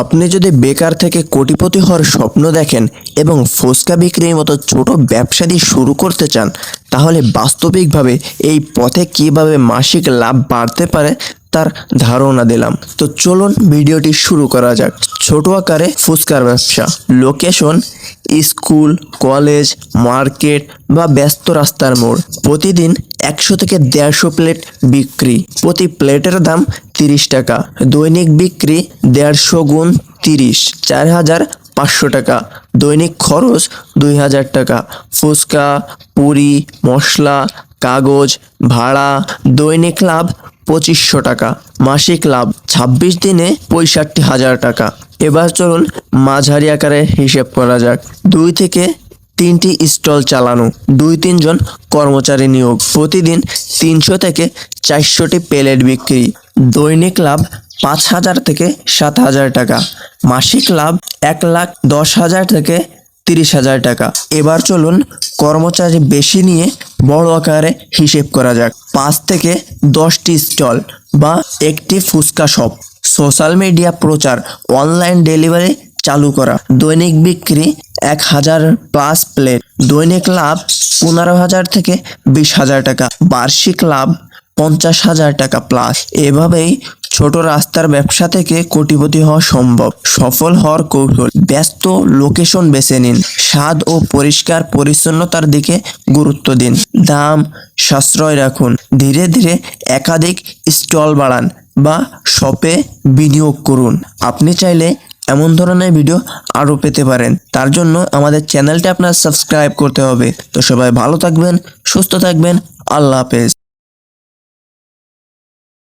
আপনি যদি বেকার থেকে কোটিপতি হওয়ার স্বপ্ন দেখেন এবং ফুচকা বিক্রির মতো ছোট ব্যবসা দিয়ে শুরু করতে চান, তাহলে বাস্তবিকভাবে এই পথে কীভাবে মাসিক লাভ বাড়তে পারে তার ধারণা দিলাম। তো চলুন ভিডিওটি শুরু করা যাক। ছোট আকারে ফুচকার ব্যবসা। লোকেশন, স্কুল, কলেজ, মার্কেট বা ব্যস্ত রাস্তার মোড়। প্রতিদিন একশো থেকে দেড়শো প্লেট বিক্রি। প্রতি প্লেটের দাম তিরিশ টাকা, দৈনিক বিক্রি দেড়শো গুণ তিরিশ, চার হাজার পাঁচশো টাকা, দৈনিক খরচ দুই হাজার টাকা, ফুচকা, পুরি, মশলা, কাগজ, ভাড়া, দৈনিক লাভ পঁচিশশো টাকা, মাসিক লাভ ছাব্বিশ দিনে পঁয়ষট্টি হাজার টাকা। এবার চলুন মাঝারি আকারে হিসেব করা যাক। দুই থেকে তিনটি স্টল চালানো, দুই তিনজন কর্মচারী নিয়োগ। প্রতিদিন তিনশো থেকে চারশোটি প্লেট বিক্রি। দৈনিক লাভ পাঁচ হাজার থেকে সাত হাজার টাকা। মাসিক লাভ এক লাখ দশ হাজার থেকে তিরিশ হাজার টাকা। এবার চলুন কর্মচারী বেশি নিয়ে বড় আকারে হিসেব করা যাক। পাঁচ থেকে দশটি স্টল বা একটি ফুচকা শপ। সোশ্যাল মিডিয়া প্রচার, অনলাইন ডেলিভারি চালু করা, দৈনিক বিক্রি এক হাজার প্লাস প্লেট। দৈনিক লাভ পনেরো হাজার থেকে বিশ হাজার টাকা। বার্ষিক লাভ পঞ্চাশ হাজার টাকা প্লাস। এভাবেই ছোট রাস্তার ব্যবসা থেকে কোটিপতি হওয়া সম্ভব। সফল হওয়ার কৌশল। ব্যস্ত লোকেশন বেছে নিন। স্বাদ ও পরিষ্কার পরিচ্ছন্নতার দিকে গুরুত্ব দিন। দাম সাশ্রয় রাখুন। ধীরে ধীরে একাধিক স্টল বাড়ান বা শপে বিনিয়োগ করুন। আপনি চাইলে এমন ধরনের ভিডিও আরও পেতে পারেন। তার জন্য আমাদের চ্যানেলটা আপনার সাবস্ক্রাইব করতে হবে। তো সবাই ভালো থাকবেন, সুস্থ থাকবেন। আল্লাহ হাফেজ।